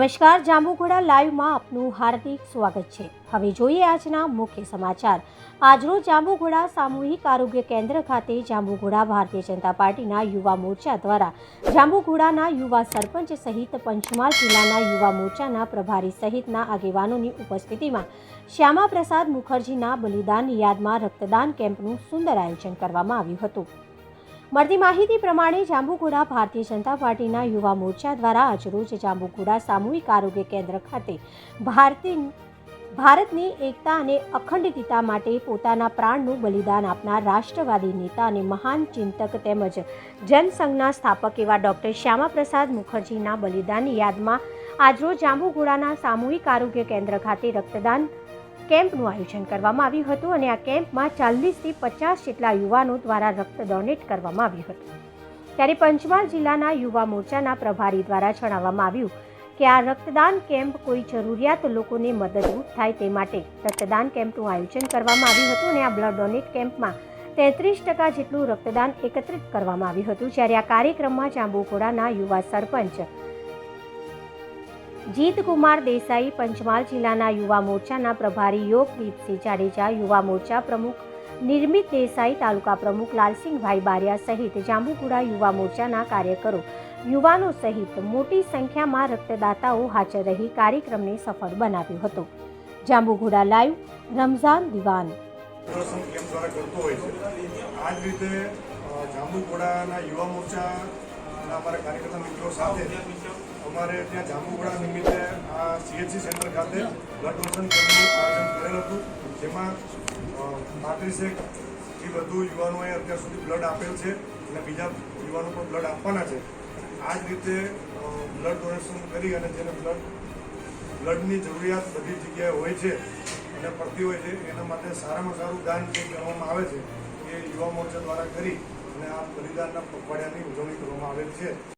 નમસ્કાર, જાંબુઘોડા લાઈવમાં આપનું હાર્દિક સ્વાગત છે. હવે જોઈએ આજના મુખ્ય સમાચાર. આજરોજ જાંબુઘોડા સામૂહિક આરોગ્ય કેન્દ્ર ખાતે જાંબુઘોડા ભારતીય જનતા પાર્ટીના યુવા મોરચા દ્વારા જાંબુઘોડાના યુવા સરપંચ સહિત પંચમહાલ જિલ્લાના યુવા મોરચાના પ્રભારી સહિતના આગેવાનોની ઉપસ્થિતિમાં શ્યામા પ્રસાદ મુખર્જીના બલિદાન યાદમાં રક્તદાન કેમ્પનું સુંદર આયોજન કરવામાં આવ્યું હતું. મળતી માહિતી પ્રમાણે જાંબુઘોડા ભારતીય જનતા પાર્ટીના યુવા મોરચા દ્વારા આજરોજ જાંબુઘોડા સામૂહિક આરોગ્ય કેન્દ્ર ખાતે ભારતીય ભારતની એકતા અને અખંડિતતા માટે પોતાના પ્રાણનું બલિદાન આપનાર રાષ્ટ્રવાદી નેતા અને મહાન ચિંતક તેમજ જનસંઘના સ્થાપક એવા ડૉક્ટર શ્યામાપ્રસાદ મુખર્જીના બલિદાનની યાદમાં આજરોજ જાંબુઘોડાના સામૂહિક આરોગ્ય કેન્દ્ર ખાતે રક્તદાન કેમ્પનું આયોજન કરવામાં આવ્યું હતું અને આ કેમ્પમાં ચાલીસથી પચાસ જેટલા યુવાનો દ્વારા રક્ત ડોનેટ કરવામાં આવ્યું હતું. ત્યારે પંચમહાલ જિલ્લાના યુવા મોરચાના પ્રભારી દ્વારા જણાવવામાં આવ્યું કે આ રક્તદાન કેમ્પ કોઈ જરૂરિયાત લોકોને મદદરૂપ થાય તે માટે રક્તદાન કેમ્પનું આયોજન કરવામાં આવ્યું હતું અને આ બ્લડ ડોનેટ કેમ્પમાં તેત્રીસ ટકા જેટલું રક્તદાન એકત્રિત કરવામાં આવ્યું હતું. જ્યારે આ કાર્યક્રમમાં જાંબુઘોડાના યુવા સરપંચ જીતકુમાર દેસાઈ પંચમહાલ જિલ્લાના યુવા મોરચાના પ્રભારી યોગદીપસિંહ જાડેજા, યુવા મોરચા પ્રમુખ નિર્મિત દેસાઈ, તાલુકા પ્રમુખ લાલસિંહભાઈ બારિયા સહિત જાંબુઘોડા યુવા મોરચાના કાર્યકરો, યુવાનો સહિત મોટી સંખ્યામાં રક્તદાતાઓ હાજર રહી કાર્યક્રમને સફળ બનાવ્યો હતો. જાંબુઘોડા લાઈવ, રમઝાન દિવાન. જાંબુઘોડાના યુવા મોરચાના અમારા કાર્યકર્તા મિત્રો સાથે અમારે ત્યાં જાંબુઘોડા નિમિત્તે આ સીએચસી સેન્ટર ખાતે બ્લડ ડોનેશન કેમ્પનું આયોજન કરેલ હતું. જેમાં પાંત્રીસેકથી વધુ યુવાનોએ અત્યાર સુધી બ્લડ આપેલ છે અને બીજા યુવાનો પણ બ્લડ આપવાના છે. આ જ રીતે બ્લડ ડોનેશન કરી અને જેને બ્લડ, બ્લડની જરૂરિયાત બધી જગ્યાએ હોય છે અને પડતી હોય છે, એના માટે સારામાં સારું દાન જે કરવામાં આવે છે, એ યુવા મોરચા દ્વારા કરી અને આ બલિદાનના પખવાડિયાની ઉજવણી કરવામાં આવેલ છે.